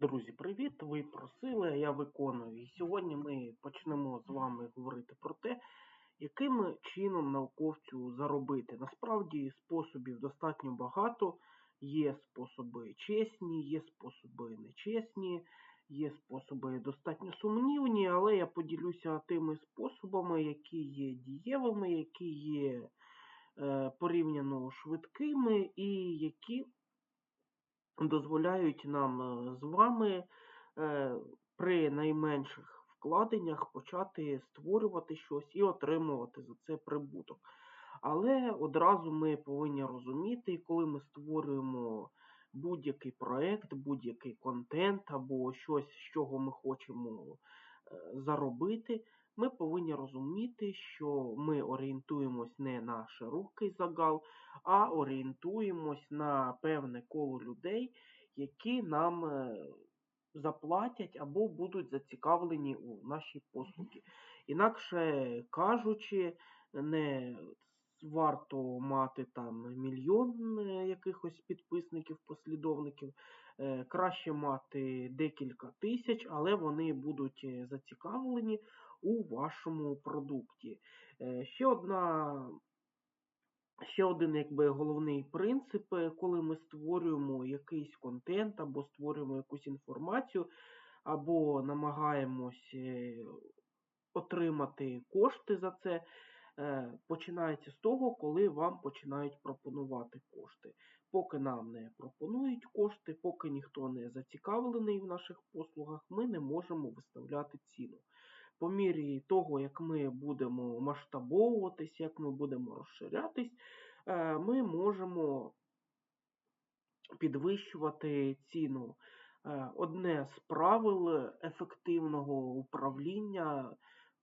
Друзі, привіт! Ви просили, а я виконую. І сьогодні ми почнемо з вами говорити про те, яким чином науковцю заробити. Насправді способів достатньо багато. Є способи чесні, є способи нечесні, є способи достатньо сумнівні, але я поділюся тими способами, які є дієвими, які є е, порівняно швидкими і які дозволяють нам е, з вами е, при найменших вкладеннях почати створювати щось і отримувати за це прибуток. Але одразу ми повинні розуміти, коли ми створюємо будь-який проект, будь-який контент або щось, з чого ми хочемо заробити, ми повинні розуміти, що ми орієнтуємось не на широкий загал, а орієнтуємось на певне коло людей, які нам е, заплатять або будуть зацікавлені у нашій послуги. Інакше кажучи, не варто мати там мільйон е, якихось підписників, послідовників. Е, краще мати декілька тисяч, але вони будуть зацікавлені у вашому продукті. Ще одна Ще один якби головний принцип, е, коли ми створюємо якийсь контент або створюємо якусь інформацію, або намагаємось е, отримати кошти за це, е, починається з того, коли вам починають пропонувати кошти. Поки нам не пропонують кошти, поки ніхто не зацікавлений в наших послугах, ми не можемо виставляти ціну по мірі того, як ми будемо масштабовуватись, як ми будемо розширятись, е, ми можемо підвищувати ціну. Е, одне з правил ефективного управління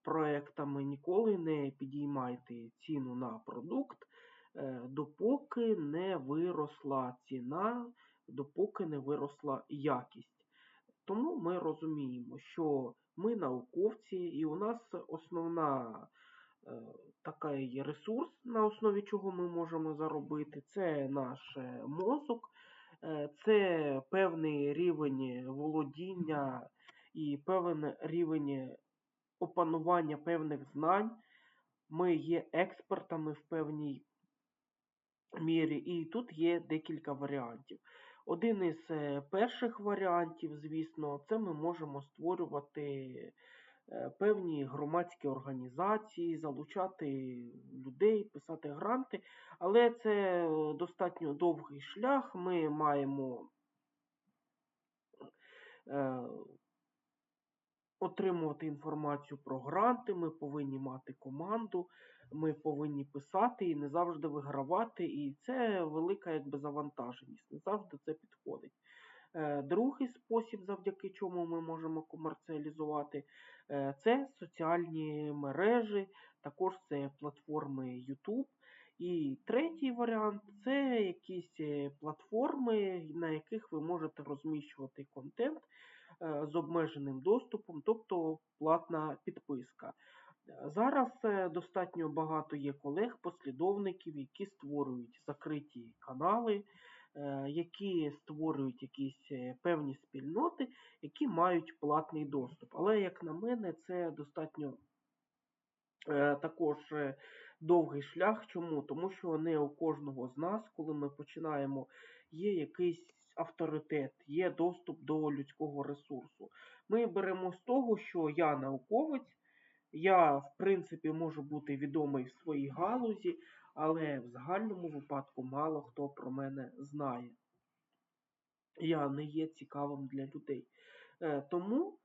проектами ніколи не підіймайте ціну на продукт, допоки не виросла ціна, допоки не виросла якість. Тому ми розуміємо, що ми науковці, і у нас основна е, такий ресурс, на основі чого ми можемо заробити, це наш е, мозок, е, це певний рівень володіння і певний рівень опанування певних знань. Ми є експертами в певній мірі, і тут є декілька варіантів. Один із е, перших варіантів, звісно, це ми можемо створювати е, певні громадські організації, залучати людей, писати гранти, але це достатньо довгий шлях. Ми маємо е, отримувати інформацію про гранти, ми повинні мати команду, ми повинні писати і не завжди вигравати. І це велика якби завантаженість. Не завжди це підходить. Е, другий спосіб, завдяки чому ми можемо комерціалізувати, е, це соціальні мережі, також це платформи YouTube. І третій варіант це якісь е, платформи, на яких ви можете розміщувати контент з обмеженим доступом, тобто платна підписка. Зараз е, достатньо багато є колег, послідовників, які створюють закриті канали, е, які створюють якісь е, певні спільноти, які мають платний доступ. Але, як на мене, це достатньо також довгий шлях. Чому? Тому що не у кожного з нас, коли ми починаємо, є якийсь авторитет, є доступ до людського ресурсу. Ми беремо з того, що я науковець. Я, в принципі, можу бути відомий в своїй галузі, але в загальному випадку мало хто про мене знає. Я не є цікавим для людей. Е, тому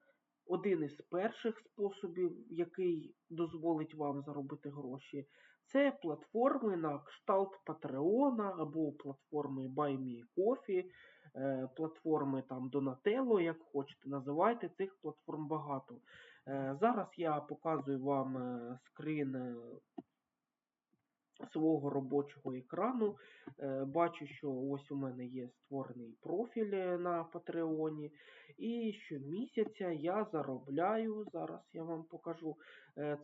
один із перших способів, який дозволить вам заробити гроші, це платформи на кшталт Патреона або платформи BuyMeCoffee, е, платформи там Donatello, як хочете, називайте цих платформ багато. Е, зараз я показую вам е, скрін е, свого робочого екрану. Бачу, що ось у мене є створений профіль на Патреоні. І щомісяця я заробляю, зараз я вам покажу,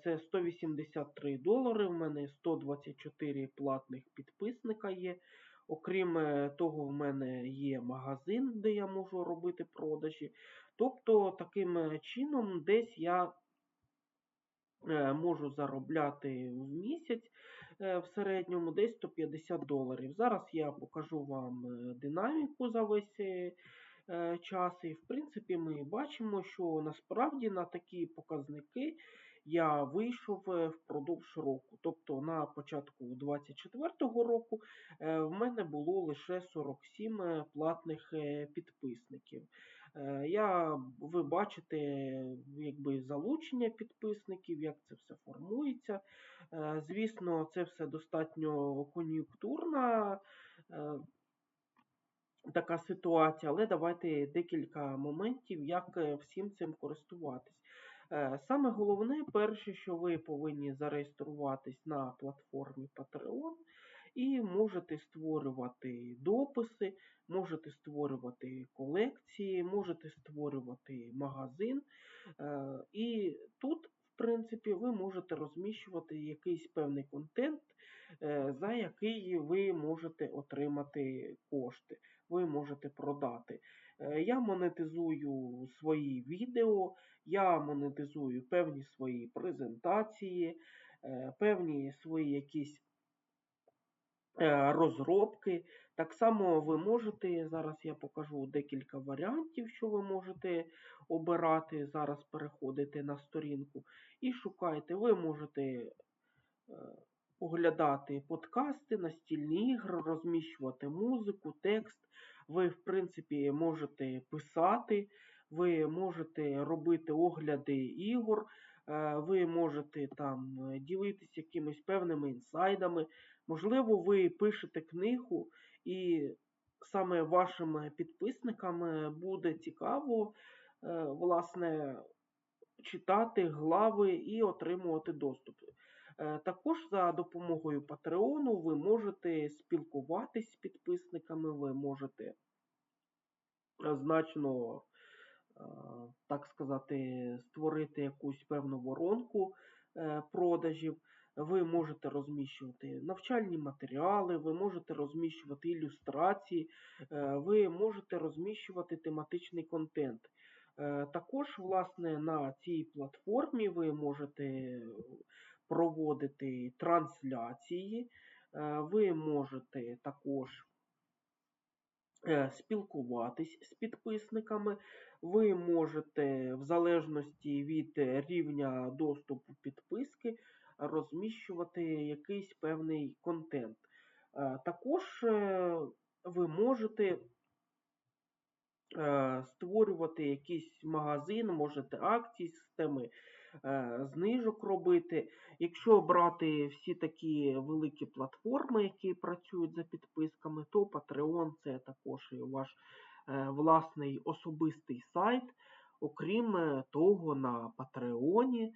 це 183 долари. У мене 124 платних підписника є. Окрім того, в мене є магазин, де я можу робити продажі. Тобто, таким е, чином, десь я е, можу заробляти в місяць е, в середньому десь 150 доларів. Зараз я покажу вам динаміку за весь час. І, в принципі, ми бачимо, що насправді на такі показники я вийшов впродовж року. Тобто на початку 2024 року в мене було лише 47 е, платних підписників. Е, Я, ви бачите, якби залучення підписників, як це все формується. Е, Звісно, це все достатньо кон'юнктурна е, така ситуація, але давайте декілька моментів, як всім цим користуватись. Саме головне, перше, що ви повинні зареєструватись на платформі Patreon і можете створювати дописи, можете створювати колекції, можете створювати магазин. Е, І тут, в принципі, ви можете розміщувати якийсь певний контент, е, за який ви можете отримати кошти, ви можете продати. Е, Я монетизую свої відео, я монетизую певні свої презентації, певні свої якісь розробки. Так само ви можете, зараз я покажу декілька варіантів, що ви можете обирати. Зараз переходите на сторінку і шукайте. Ви можете е, оглядати подкасти, настільні ігри, розміщувати музику, текст. Ви, в принципі, можете писати, ви можете робити огляди ігор, е, ви можете там е, ділитися якимись певними інсайдами. Можливо, ви пишете книгу, і саме вашим підписникам буде цікаво, е, власне, читати глави і отримувати доступ. Е, Також за допомогою Patreon ви можете спілкуватись з підписниками, ви можете значно, е, так сказати, створити якусь певну воронку продажів. Ви можете розміщувати навчальні матеріали, ви можете розміщувати ілюстрації, е, ви можете розміщувати тематичний контент. Е, Також, власне, на цій платформі ви можете проводити трансляції, е, ви можете також спілкуватись з підписниками, ви можете, в залежності від рівня доступу підписки, розміщувати якийсь певний контент. Е, Також е, ви можете е, створювати якийсь магазин, можете акції, системи знижок робити. Якщо брати всі такі великі платформи, які працюють за підписками, то Patreon це також і ваш власний особистий сайт. Окрім того, на Patreon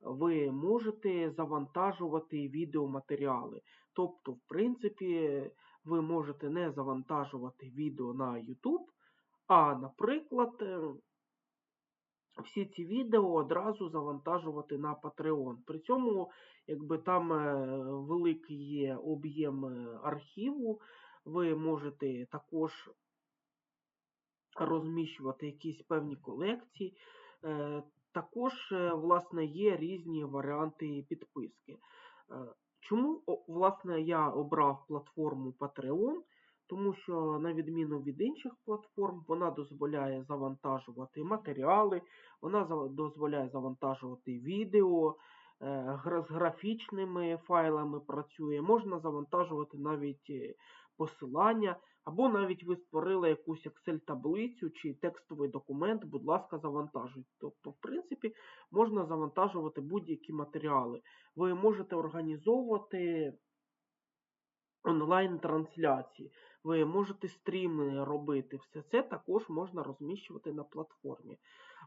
ви можете завантажувати відеоматеріали. Тобто, в принципі, ви можете не завантажувати відео на YouTube, а, наприклад, е, всі ці відео одразу завантажувати на Patreon. При цьому, якби там е, великий є об'єм е, архіву, ви можете також розміщувати якісь певні колекції. Е, Також, е, власне, є різні варіанти підписки. Е, Чому, власне, я обрав платформу Patreon? Тому що, на відміну від інших платформ, вона дозволяє завантажувати матеріали, вона дозволяє завантажувати відео, е, з графічними файлами працює, можна завантажувати навіть е, посилання, або навіть ви створили якусь Excel-таблицю чи текстовий документ, будь ласка, завантажуйте. Тобто, в принципі, можна завантажувати будь-які матеріали. Ви можете організовувати онлайн-трансляції, ви можете стріми робити. Все це також можна розміщувати на платформі.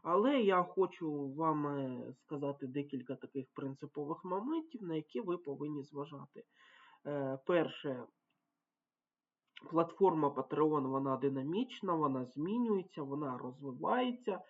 Але я хочу вам е, сказати декілька таких принципових моментів, на які ви повинні зважати. Е, Перше, платформа Patreon вона динамічна, вона змінюється, вона розвивається.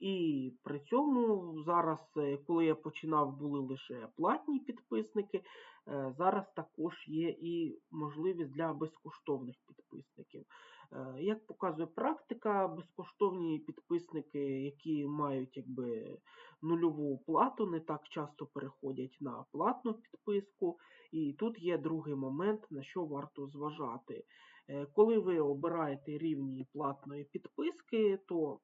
І при цьому зараз, е, коли я починав, були лише платні підписники. е, Зараз також є і можливість для безкоштовних підписників. Е, Як показує практика, безкоштовні підписники, які мають якби нульову плату, не так часто переходять на платну підписку. І тут є другий момент, на що варто зважати. Е, Коли ви обираєте рівні платної підписки, то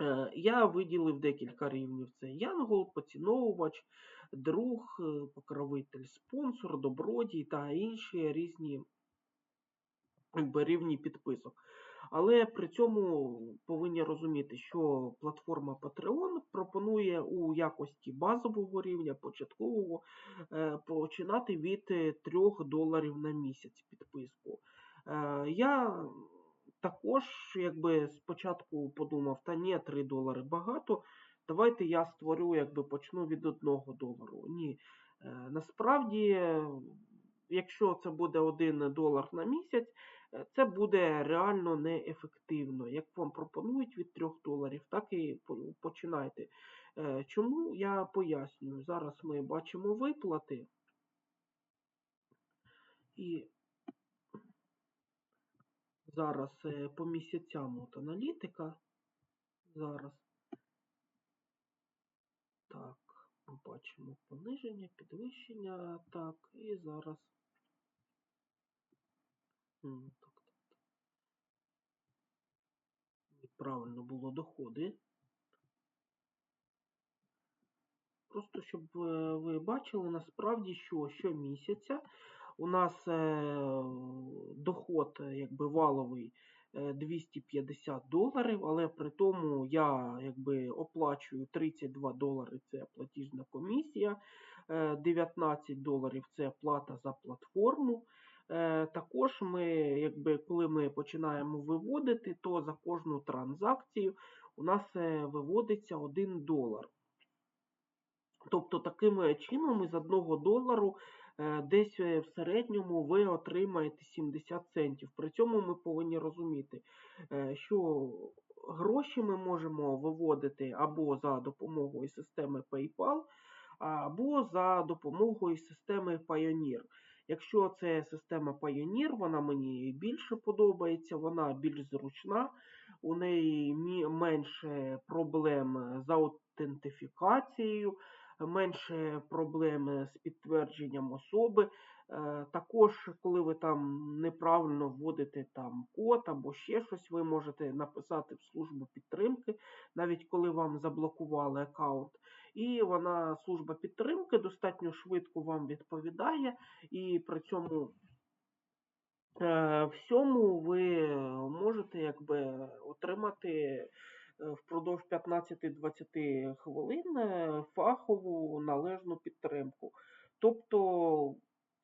Е, Я виділив декілька рівнів. Це Янгол, поціновувач, друг, покровитель, спонсор, добродій та інші різні рівні підписок. Але при цьому повинні розуміти, що платформа Patreon пропонує у якості базового рівня, початкового, е, починати від е, 3 доларів на місяць підписку. Е, Я також якби спочатку подумав, та ні, 3 долари багато. Давайте я створю, якби почну від 1 долару. Ні. Е, Насправді, е, якщо це буде 1 долар на місяць, е, це буде реально неефективно. Як вам пропонують від 3 доларів, так і починайте. Е, Чому я пояснюю? Зараз ми бачимо виплати. І зараз е, по місяцям от аналітика. Зараз. Так, ми бачимо пониження, підвищення. Так, і зараз. Так, так, так. Правильно було доходи. Просто щоб е, ви бачили насправді, що щомісяця у нас е, доход е, якби валовий е, 250 доларів, але при тому я якби оплачую 32 долари це платіжна комісія, е, 19 доларів це плата за платформу. Е, Також ми, якби, коли ми починаємо виводити, то за кожну транзакцію у нас е, виводиться 1 долар. Тобто таким чином із 1 долару е, десь в середньому ви отримаєте 70 центів. При цьому ми повинні розуміти, що гроші ми можемо виводити або за допомогою системи PayPal, або за допомогою системи Payoneer. Якщо це система Pioneer, вона мені більше подобається, вона більш зручна, у неї менше проблем з аутентифікацією, менше проблем з підтвердженням особи. Е, Також, коли ви там неправильно вводите там код або ще щось, ви можете написати в службу підтримки, навіть коли вам заблокували аккаунт. І вона, служба підтримки, достатньо швидко вам відповідає, і при цьому е, всьому ви можете якби отримати е, впродовж 15-20 хвилин фахову належну підтримку. Тобто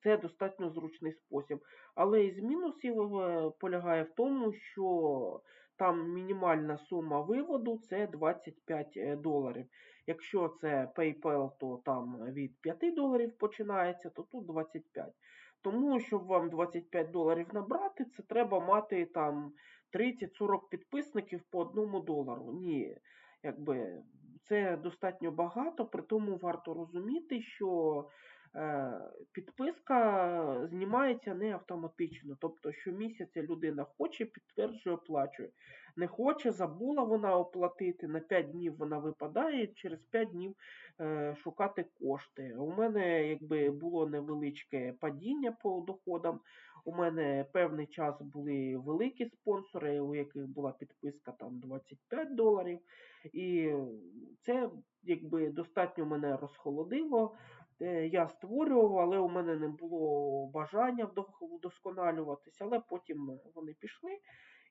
це достатньо зручний спосіб. Але із мінусів е, полягає в тому, що там мінімальна сума виводу це 25 е, доларів. Якщо це PayPal, то там від 5 доларів починається, то тут 25. Тому, щоб вам 25 доларів набрати, це треба мати там 30-40 підписників по одному долару. Ні, якби це достатньо багато, при тому варто розуміти, що підписка знімається не автоматично. Тобто, щомісяця людина хоче, підтверджує, оплачує. Не хоче, забула вона оплатити, на 5 днів вона випадає, через 5 днів е, шукати кошти. У мене якби було невеличке падіння по доходам. У мене певний час були великі спонсори, у яких була підписка там 25 доларів. І це якби достатньо мене розхолодило. Е, Я створював, але у мене не було бажання вдосконалюватися, але потім вони пішли.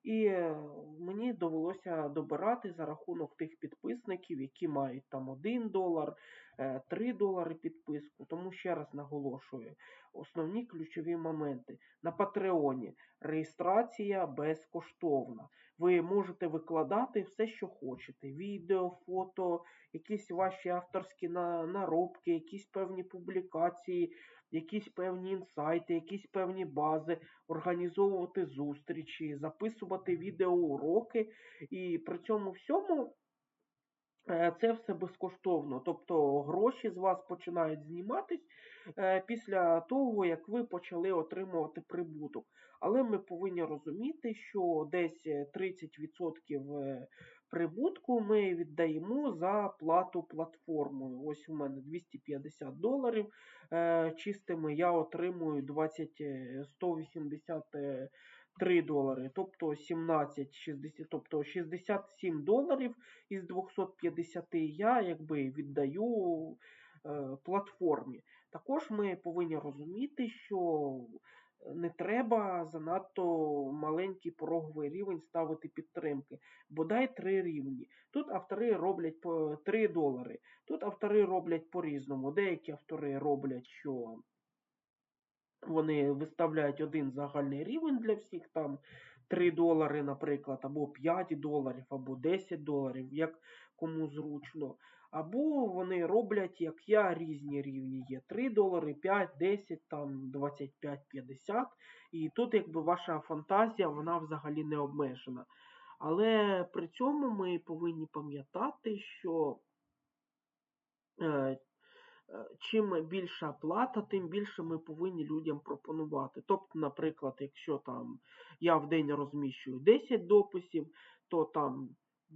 І е, мені довелося добирати за рахунок тих підписників, які мають там 1 долар, е, 3 долари підписку. Тому ще раз наголошую, основні ключові моменти. На Патреоні реєстрація безкоштовна. Ви можете викладати все, що хочете: відео, фото, якісь ваші авторські наробки, якісь певні публікації. Якісь певні інсайти, якісь певні бази, організовувати зустрічі, записувати відеоуроки. І при цьому всьому е, це все безкоштовно. Тобто гроші з вас починають зніматись е, після того, як ви почали отримувати прибуток. Але ми повинні розуміти, що десь 30% е, прибутку ми віддаємо за плату платформою. Ось у мене 250 доларів е, чистими, я отримую 20, 183 долари, тобто 17, 60, тобто 67 доларів із 250 я якби віддаю е, платформі. Також ми повинні розуміти, що не треба занадто маленький пороговий рівень ставити підтримки. Бодай три рівні. Тут автори роблять по 3 долари. Тут автори роблять по-різному. Деякі автори роблять, що вони виставляють один загальний рівень для всіх, там 3 долари, наприклад, або 5 доларів, або 10 доларів, як кому зручно. Або вони роблять, як я, різні рівні є. 3 долари, 5, 10, там 25, 50. І тут якби ваша фантазія, вона взагалі не обмежена. Але при цьому ми повинні пам'ятати, що е, Е, чим більша плата, тим більше ми повинні людям пропонувати. Тобто, наприклад, якщо там я в день розміщую 10 дописів, то там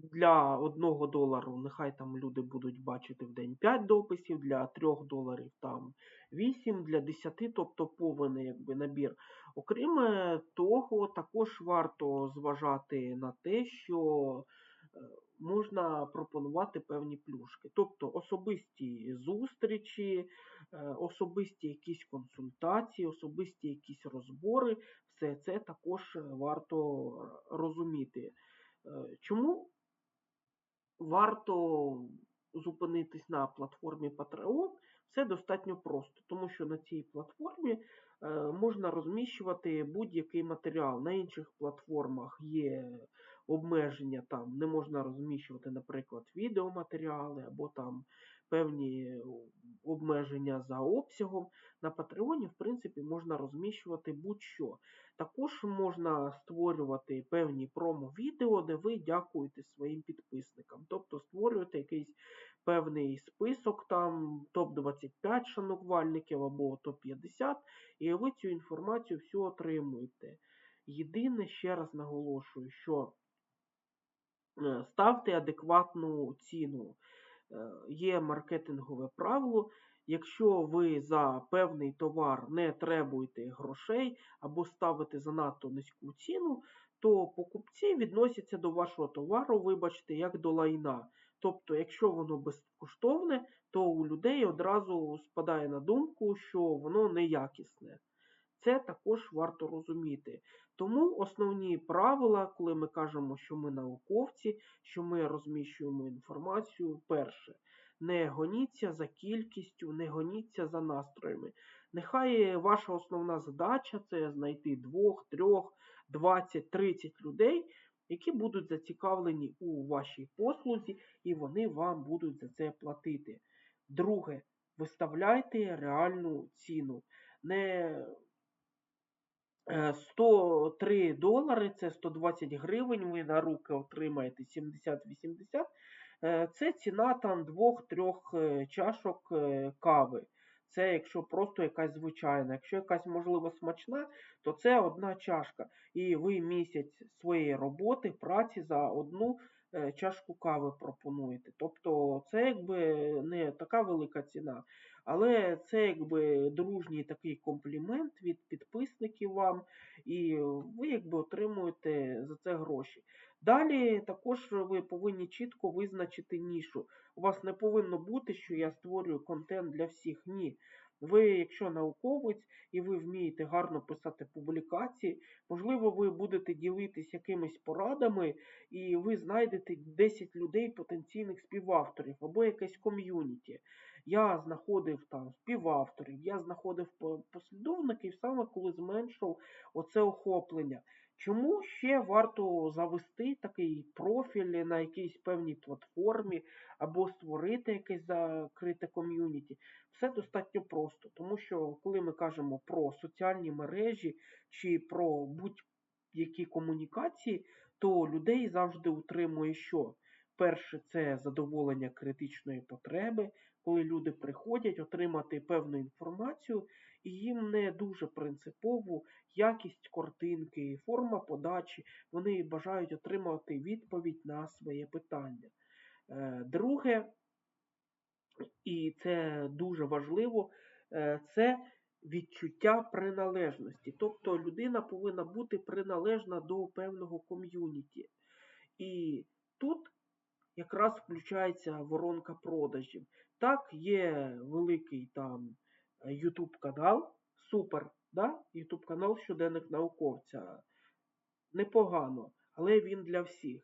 для 1 долару нехай там люди будуть бачити в день 5 дописів, для 3 доларів там 8, для 10, тобто повний якби, набір. Окрім е, того, також варто зважати на те, що е, можна пропонувати певні плюшки. Тобто особисті зустрічі, е, особисті якісь консультації, особисті якісь розбори, все це також варто розуміти. Чому варто зупинитись на платформі Patreon? Все достатньо просто, тому що на цій платформі е, можна розміщувати будь-який матеріал. На інших платформах є обмеження, там не можна розміщувати, наприклад, відеоматеріали або там певні обмеження за обсягом. На Патреоні, в принципі, можна розміщувати будь-що. Також можна створювати певні промо-відео, де ви дякуєте своїм підписникам. Тобто створюєте якийсь певний список, там топ-25 шанувальників або топ-50, і ви цю інформацію всю отримуєте. Єдине, ще раз наголошую, що Е, ставте адекватну ціну. Е, є маркетингове правило. Якщо ви за певний товар не требуєте грошей або ставите занадто низьку ціну, то покупці відносяться до вашого товару, вибачте, як до лайна. Тобто, якщо воно безкоштовне, то у людей одразу спадає на думку, що воно неякісне. Це також варто розуміти. Тому основні правила, коли ми кажемо, що ми науковці, що ми розміщуємо інформацію, перше, не гоніться за кількістю, не гоніться за настроями. Нехай ваша основна задача це знайти двох, трьох, 20, 30 людей, які будуть зацікавлені у вашій послузі, і вони вам будуть за це платити. Друге, виставляйте реальну ціну. Не 103 е, долари, це 120 гривень, ви на руки отримаєте 70-80. Е, це ціна там 2-3 е, чашок кави. Це якщо просто якась звичайна. Якщо якась, можливо, смачна, то це одна чашка. І ви місяць своєї роботи, праці за одну чашку кави пропонуєте. Тобто це якби не така велика ціна. Але це якби дружній такий комплімент від підписників вам, і ви якби отримуєте за це гроші. Далі також ви повинні чітко визначити нішу. У вас не повинно бути, що я створюю контент для всіх. Ні. Ви, якщо науковець і ви вмієте гарно писати публікації, можливо, ви будете ділитись якимись порадами, і ви знайдете 10 людей потенційних співавторів або якесь ком'юніті. Я знаходив там співавторів, я знаходив послідовників саме коли зменшив оце охоплення. Чому ще варто завести такий профіль на якійсь певній платформі або створити якесь закрите ком'юніті? Все достатньо просто, тому що коли ми кажемо про соціальні мережі чи про будь-які комунікації, то людей завжди утримує що? Перше, це задоволення критичної потреби, коли люди приходять отримати певну інформацію, і їм не дуже принципово якість картинки, форма подачі, вони бажають отримати відповідь на своє питання. Е, друге, і це дуже важливо, е, це відчуття приналежності. Тобто людина повинна бути приналежна до певного ком'юніті. І тут якраз включається воронка продажів. Так, є великий там YouTube канал, супер, да? YouTube канал щоденник науковця. Непогано, але він для всіх.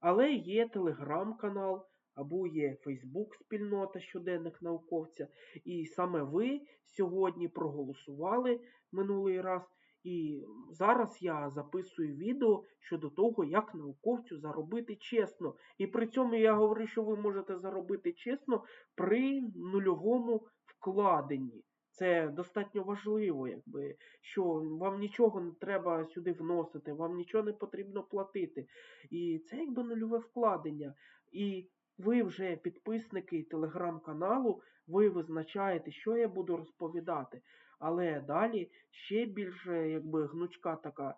Але є телеграм-канал, або є Фейсбук-спільнота щоденник науковця. І саме ви сьогодні проголосували минулий раз. І зараз я записую відео щодо того, як науковцю заробити чесно. І при цьому я говорю, що ви можете заробити чесно при нульовому вкладенні. Це достатньо важливо, якби, що вам нічого не треба сюди вносити, вам нічого не потрібно платити. І це якби нульове вкладення. І ви вже підписники телеграм-каналу, ви визначаєте, що я буду розповідати. Але далі ще більше якби гнучка така.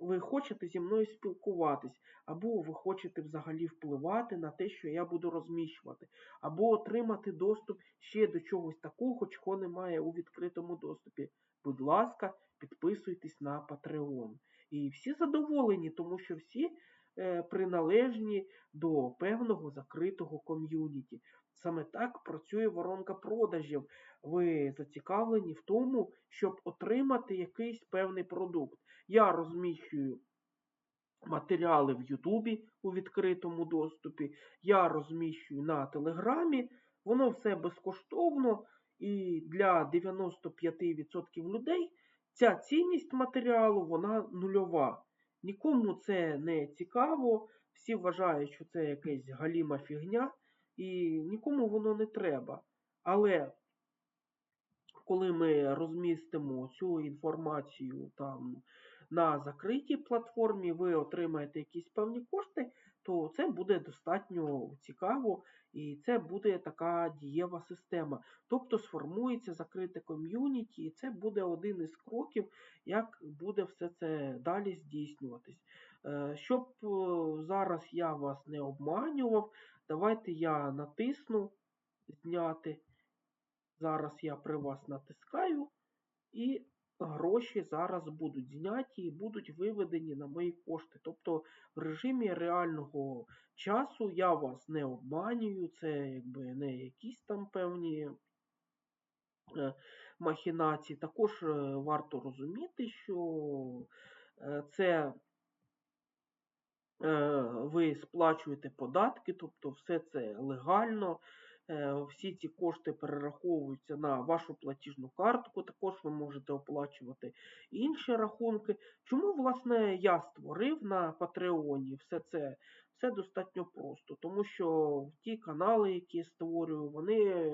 Ви хочете зі мною спілкуватись, або ви хочете взагалі впливати на те, що я буду розміщувати, або отримати доступ ще до чогось такого, чого немає у відкритому доступі. Будь ласка, підписуйтесь на Patreon. І всі задоволені, тому що всі приналежні до певного закритого ком'юніті. Саме так працює воронка продажів. Ви зацікавлені в тому, щоб отримати якийсь певний продукт. Я розміщую матеріали в Ютубі у відкритому доступі, я розміщую на Телеграмі. Воно все безкоштовно і для 95% людей ця цінність матеріалу вона нульова. Нікому це не цікаво, всі вважають, що це якась галіма фігня, і нікому воно не треба. Але коли ми розмістимо цю інформацію там на закритій платформі, ви отримаєте якісь певні кошти, то це буде достатньо цікаво і це буде така дієва система. Тобто сформується закрите ком'юніті, і це буде один із кроків, як буде все це далі здійснюватись. Е, щоб е, зараз я вас не обманював, давайте я натисну зняти. Зараз я при вас натискаю, і гроші зараз будуть зняті і будуть виведені на мої кошти. Тобто в режимі реального часу я вас не обманюю, це якби не якісь там певні е, махінації. Також е, варто розуміти, що е, це ви сплачуєте податки, тобто все це легально. Е, всі ці кошти перераховуються на вашу платіжну картку, також ви можете оплачувати інші рахунки. Чому, власне, я створив на Патреоні все це? Все достатньо просто, тому що ті канали, які створюю, вони.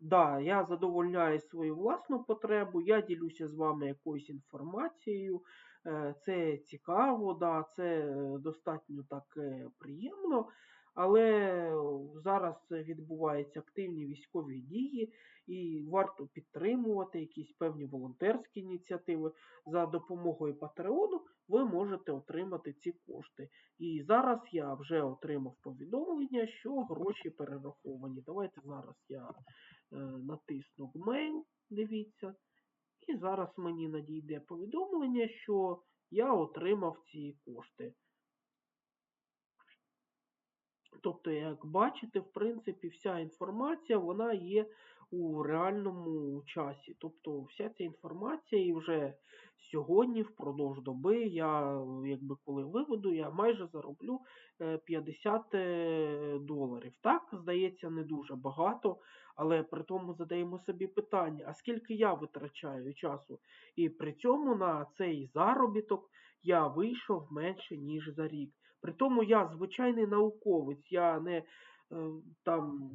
Да, я задовольняю свою власну потребу, я ділюся з вами якоюсь інформацією. Е, це цікаво, да, це достатньо так е, приємно. Але зараз відбуваються активні військові дії, і варто підтримувати якісь певні волонтерські ініціативи. За допомогою Патреону ви можете отримати ці кошти. І зараз я вже отримав повідомлення, що гроші перераховані. Давайте зараз я е, натисну Gmail, дивіться. І зараз мені надійде повідомлення, що я отримав ці кошти. Тобто, як бачите, в принципі, вся інформація вона є у реальному часі. Тобто вся ця інформація і вже сьогодні, впродовж доби, я якби коли виведу, я майже зароблю 50 е, е, доларів. Так, здається, не дуже багато, але при тому задаємо собі питання, а скільки я витрачаю часу? І при цьому на цей заробіток я вийшов менше, ніж за рік. При тому я звичайний науковець, я не е, там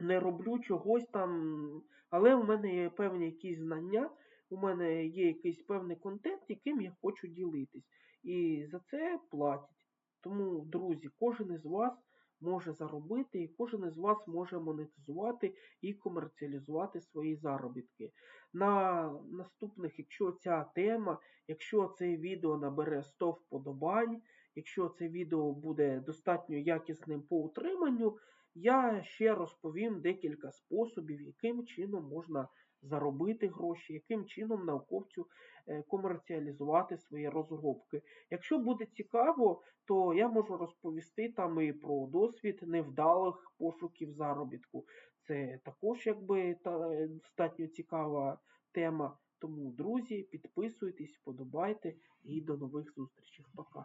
не роблю чогось там, але у мене є певні якісь знання, у мене є якийсь певний контент, яким я хочу ділитись. І за це платять. Тому, друзі, кожен із вас може заробити, і кожен із вас може монетизувати і комерціалізувати свої заробітки. На наступних, якщо ця тема, якщо це відео набере 100 вподобань, якщо це відео буде достатньо якісним по утриманню, я ще розповім декілька способів, яким чином можна заробити гроші, яким чином науковцю е, комерціалізувати свої розробки. Якщо буде цікаво, то я можу розповісти там і про досвід невдалих пошуків заробітку. Це також якби та, достатньо цікава тема. Тому, друзі, підписуйтесь, вподобайте і до нових зустрічей. Пока.